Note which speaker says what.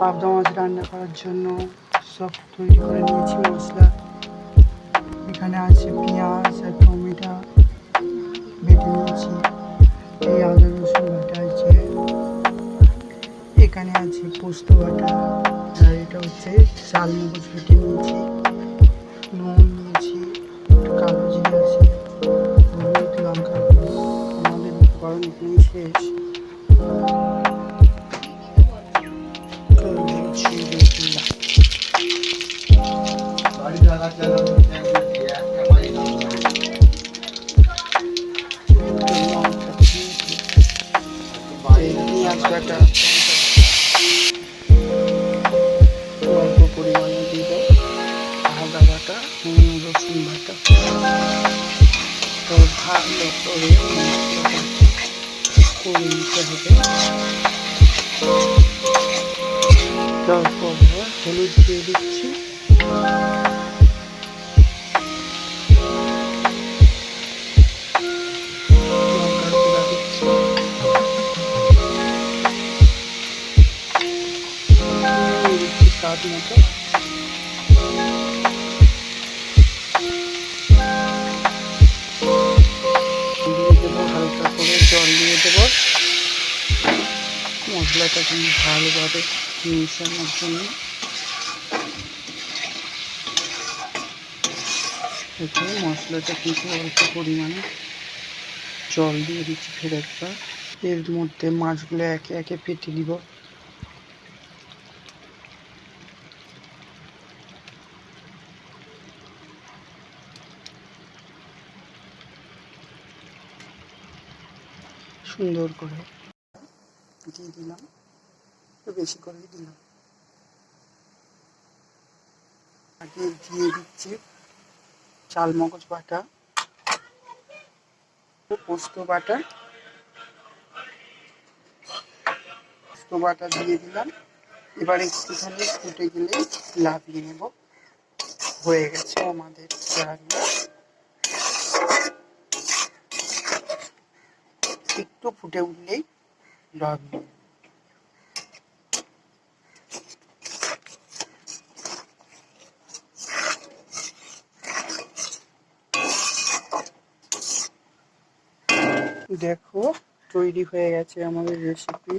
Speaker 1: পাবদা মাছ রান্না করার জন্য সব তৈরি করে নিয়েছি, মশলা। এখানে আছে পেঁয়াজ, আর টমেটো বেটে নিয়েছি। এই আদা, রসুন বাটা আছে। এখানে আছে পোস্ত বাটা, আর এটা হচ্ছে চাল মগজ বেটে নিয়েছি। নুন নিয়েছি কালো জিরে আছে, হলুদ, লঙ্কা আমাদের উপকরণ এখানেই শেষ। অল্প পরিমাণে দিব আদা বাটা রসুন বাটা তো ভালো করে করে নিতে হবে তারপর হলুদ দিয়ে দিচ্ছি স্বাদ মতো দিয়ে হালকা করে জল দিয়ে দেবো। মশলাটা কিন্তু ভালোভাবে মিশানোর জন্য। এখানে মশলাটা কিন্তু অল্প পরিমাণে জল দিয়ে দিচ্ছি ফের একবার। এর মধ্যে মাছগুলো একে একে পেটে দিব সুন্দর করে। দিয়ে দিলাম। একটু বেশি করেই দিলাম। আগে দিয়ে দিচ্ছি চাল মগজ বাটা, পোস্ত বাটা। পোস্ত বাটা দিয়ে দিলাম। এবার একটুখানি ফুটে গেলে লাভিয়ে নেব। হয়ে গেছে আমাদের রান্না। একটু ফুটে উঠলেই লাভিয়ে দেখো তৈরি হয়ে গেছে আমাদের রেসিপি